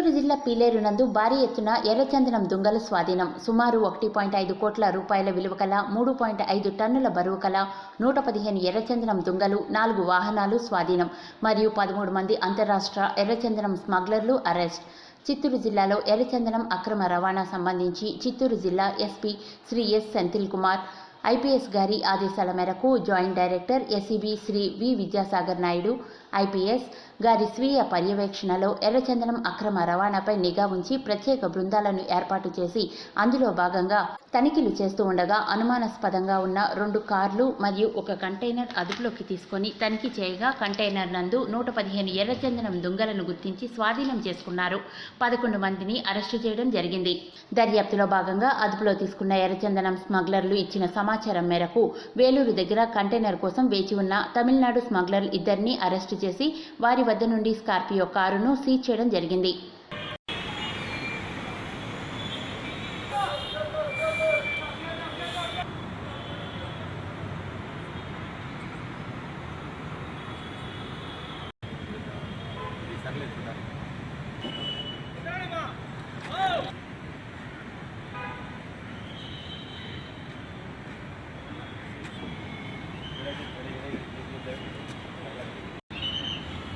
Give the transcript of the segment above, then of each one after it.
చిత్తూరు జిల్లా పీలేరు నందు భారీ ఎత్తున ఎర్రచందనం దుంగల స్వాధీనం. సుమారు ఒకటి పాయింట్ ఐదు కోట్ల రూపాయల విలువ కల మూడు పాయింట్ ఐదు టన్నుల బరువు కల నూట పదిహేను ఎర్రచందనం దుంగలు నాలుగు వాహనాలు స్వాధీనం. మరియు పదమూడు మంది అంతరాష్ట్ర ఎర్రచందనం స్మగ్లర్లు అరెస్ట్. చిత్తూరు జిల్లాలో ఎర్రచందనం అక్రమ రవాణా సంబంధించి చిత్తూరు జిల్లా SP Sri S Senthil Kumar IPS గారి ఆదేశాల మేరకు joint director SEB Sri V Vidyasagar Naidu IPS గారి స్వీయ పర్యవేక్షణలో ఎర్రచందనం అక్రమ రవాణాపై నిఘా ఉంచి ప్రత్యేక బృందాలను ఏర్పాటు చేసి అందులో భాగంగా తనిఖీలు చేస్తూ ఉండగా అనుమానాస్పదంగా ఉన్న రెండు కార్లు మరియు ఒక కంటైనర్ అదుపులోకి తీసుకొని తనిఖీ చేయగా కంటైనర్ నందు నూట పదిహేను ఎర్రచందనం దుంగలను గుర్తించి స్వాధీనం చేసుకున్నారు. పదకొండు మందిని అరెస్టు చేయడం జరిగింది. దర్యాప్తులో భాగంగా అదుపులో తీసుకున్న ఎర్రచందనం స్మగ్లర్లు ఇచ్చిన సమాచారం మేరకు వేలూరు దగ్గర కంటైనర్ కోసం వేచి ఉన్న తమిళనాడు స్మగ్లర్లు ఇద్దరిని అరెస్టు చేసి వారి వద్ద నుండి స్కార్పియో కారును సీజ్ చేయడం జరిగింది.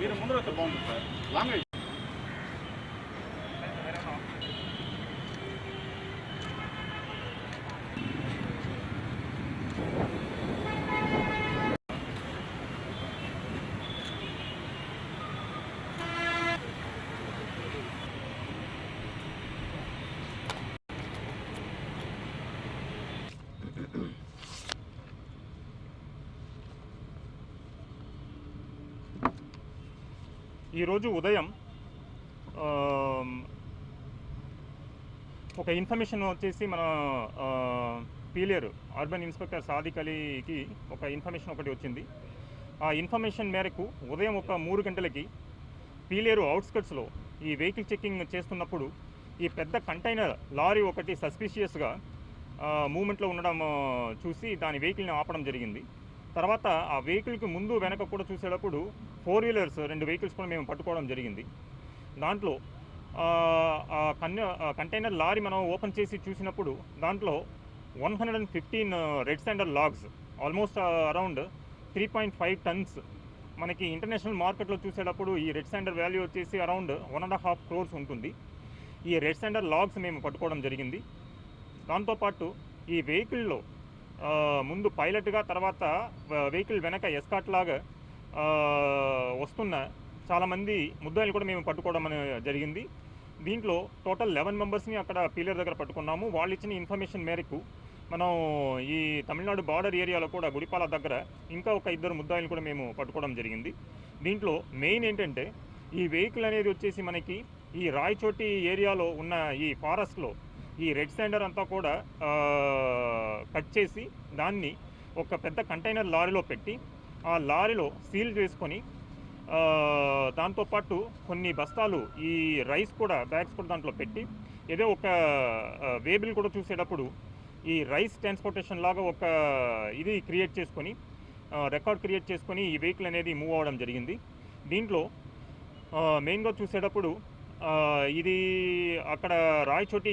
మీరు ముందర బాగుంటుంది సార్. లాంగ్వేజ్ ఈరోజు ఉదయం ఒక ఇన్ఫర్మేషన్ వచ్చేసి మన పీలేరు అర్బన్ ఇన్స్పెక్టర్ సాదిక్ అలీకి ఒక ఇన్ఫర్మేషన్ ఒకటి వచ్చింది. ఆ ఇన్ఫర్మేషన్ మేరకు ఉదయం ఒక మూడు గంటలకి పీలేరు అవుట్స్కట్స్లో ఈ వెహికల్ చెకింగ్ చేస్తున్నప్పుడు ఈ పెద్ద కంటైనర్ లారీ ఒకటి సస్పిషియస్గా మూమెంట్లో ఉండడం చూసి దాని వెహికల్ని ఆపడం జరిగింది. తర్వాత ఆ వెహికల్కి ముందు వెనక కూడా చూసేటప్పుడు ఫోర్ వీలర్స్ రెండు వెహికల్స్ కూడా మేము పట్టుకోవడం జరిగింది. దాంట్లో ఆ, కన్య కంటైనర్ లారీ మనం ఓపెన్ చేసి చూసినప్పుడు దాంట్లో one hundred and fifteen red standard logs almost around three point five tons మనకి ఇంటర్నేషనల్ మార్కెట్లో చూసేటప్పుడు ఈ రెడ్ స్టాండర్డ్ వాల్యూ వచ్చేసి around one and half crores ఉంటుంది. ఈ రెడ్ స్టాండర్డ్ లాగ్స్ మేము పట్టుకోవడం జరిగింది. దాంతోపాటు ఈ వెహికల్లో ముందు పైలట్గా తర్వాత వెహికల్ వెనక ఎస్కాట్ లాగా వస్తున్న చాలామంది ముద్దాయిలు కూడా మేము పట్టుకోవడం అనేది జరిగింది. దీంట్లో టోటల్ లెవెన్ మెంబర్స్ని అక్కడ పీలర్ దగ్గర పట్టుకున్నాము. వాళ్ళు ఇచ్చిన ఇన్ఫర్మేషన్ మేరకు మనం ఈ తమిళనాడు బార్డర్ ఏరియాలో కూడా గుడిపాల దగ్గర ఇంకా ఒక ఇద్దరు ముద్దాయిలు కూడా మేము పట్టుకోవడం జరిగింది. దీంట్లో మెయిన్ ఏంటంటే ఈ వెహికల్ అనేది వచ్చేసి మనకి ఈ రాయచోటి ఏరియాలో ఉన్న ఈ ఫారెస్ట్లో ఈ రెడ్ శాండర్ అంతా కూడా కట్ చేసి దాన్ని ఒక పెద్ద కంటైనర్ లారీలో పెట్టి ఆ లారీలో సీల్ చేసుకొని దాంతోపాటు కొన్ని బస్తాలు ఈ రైస్ కూడా బ్యాగ్స్ కూడా దాంట్లో పెట్టి ఏదో ఒక వేబిల్ కూడా చూసేటప్పుడు ఈ రైస్ ట్రాన్స్పోర్టేషన్ లాగా ఒక ఇది క్రియేట్ చేసుకొని రికార్డ్ క్రియేట్ చేసుకొని ఈ వెహికల్ అనేది మూవ్ అవ్వడం జరిగింది. దీంట్లో మెయిన్గా చూసేటప్పుడు ఇది అక్కడ రాయచోటి